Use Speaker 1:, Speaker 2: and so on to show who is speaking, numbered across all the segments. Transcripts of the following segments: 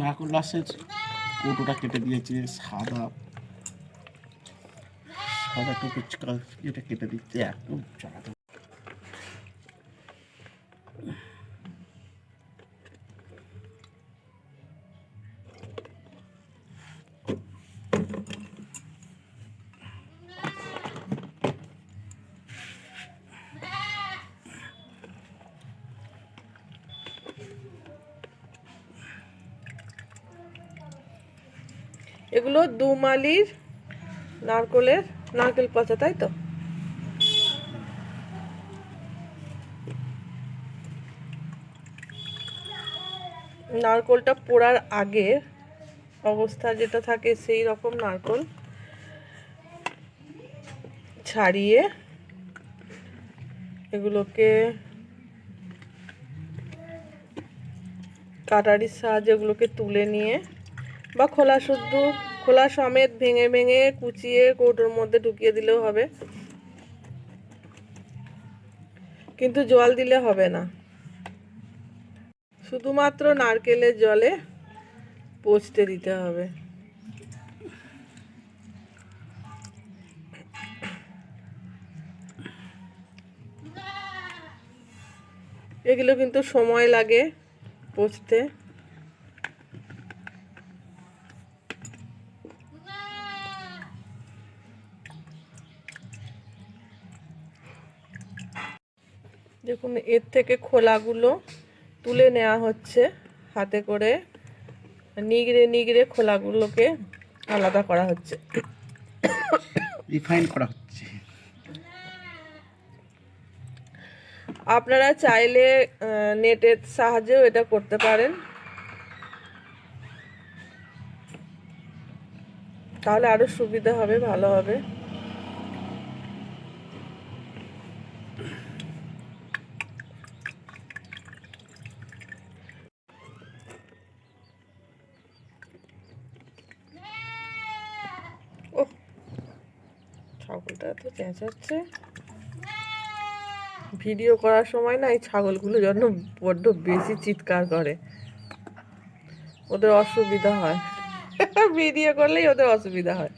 Speaker 1: নারকোল গাছের কোটোটা কেটে দিয়েছে সাদা। সাদা টুকু এটা কেটে দিচ্ছে একদম চাটা
Speaker 2: এগুলো দুমালির নারকলের নারকেল পচা, তাই তো? নারকলটা পোড়ার আগে অবস্থা যেটা থাকে, সেই রকম নারকল ছাড়িয়ে এগুলোকে কাটারির সাহায্যে এগুলোকে তুলে নিয়ে বা খোলা শুদ্ধ, খোলা সমেত ভেঙে ভেঙে কুচিয়ে কৌটোর মধ্যে ঢুকিয়ে দিলেও হবে। কিন্তু জল দিলে হবে না। শুধুমাত্র নারকেলের জলে পচতে দিতে হবে। এগুলো কিন্তু সময় লাগে পচতে। দেখুন এর থেকে খোলাগুলো তুলে নেওয়া হচ্ছে হাতে করে। নিগড়ে নিগড়ে খোলাগুলোকে আলাদা করা হচ্ছে।
Speaker 1: রিফাইন করা হচ্ছে।
Speaker 2: আপনারা চাইলে নেটের সাহায্যেও এটা করতে পারেন। তাহলে আরও সুবিধা হবে ভালো হবে ও ছাগলটা তো চেঁচাচ্ছে। ভিডিও করার সময় না এই ছাগলগুলো যেন বড্ড বেশি চিৎকার করে। ওদের অসুবিধা হয়। ভিডিও করলেই ওদের অসুবিধা হয়।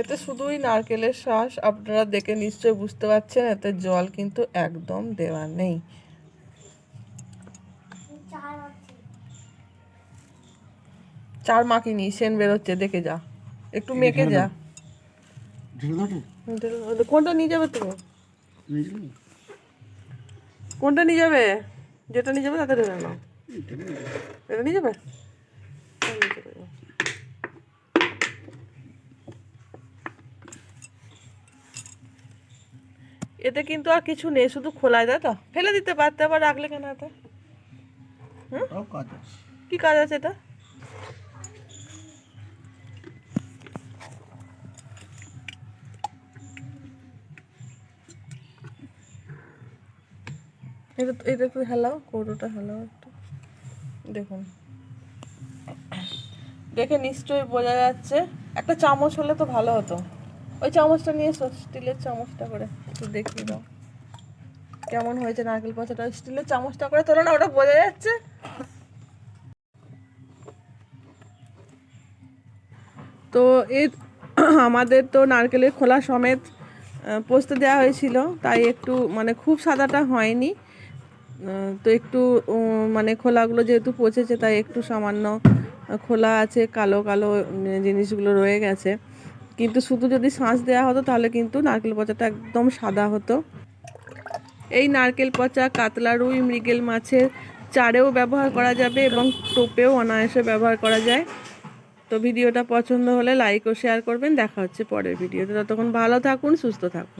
Speaker 2: এতে শুধুই নারকেলের শ্বাস আপনারা দেখে নিশ্চয়ই বুঝতে পারছেন এতে জল কিন্তু একদম দেওয়া নেই। চার মাখিনি সেন বেরোচ্ছে দেখে যা। একটু মেখে যা। কোনটা নিয়ে যাবে তুমি? কোনটা নিয়ে যাবে? যেটা নিয়ে যাবে তাতে ঢেলে নাও এটা নিয়ে যাবে তাহলে নিয়ে চলে যাও। এতে কিন্তু আর কিছু নেই শুধু খোলায় তাই তো? ফেলে দিতে পারতে আবার রাখলে কেন এত? কি কাজ আছে এটা? এটা এটা একটু হেলাও কৌটোটা হেলাও একটু। দেখুন। দেখে নিশ্চয়ই বোঝা যাচ্ছে। একটা চামচ হলে তো ভালো হতো। ওই চামচটা নিয়ে এসো স্টিলের চামচটা করে। একটু দেখিয়ে দাও। কেমন হয়েছে নারকেল পচাটা? স্টিলের চামচটা করে তোলো না, ওটা বোঝা যাচ্ছে। তো এই আমাদের তো নারকেলের খোলা সমেত পোস্ত দেওয়া হয়েছিল, তাই একটু মানে খুব সাদাটা হয়নি। তো একটু মানে খোলাগুলো যেহেতু পচেছে, তাই একটু সামান্য খোলা আছে, কালো কালো জিনিসগুলো রয়ে গেছে। কিন্তু শুধু যদি শাঁস দেওয়া হতো, তাহলে কিন্তু নারকেল পচাটা একদম সাদা হতো। এই নারকেল পচা কাতলা রুই, মৃগেল মাছের চারেও ব্যবহার করা যাবে এবং টোপেও অনায়াসে ব্যবহার করা যায়। তো ভিডিওটা পছন্দ হলে লাইক ও শেয়ার করবেন। দেখা হচ্ছে পরের ভিডিওতে। ততক্ষণ ভালো থাকুন, সুস্থ থাকুন।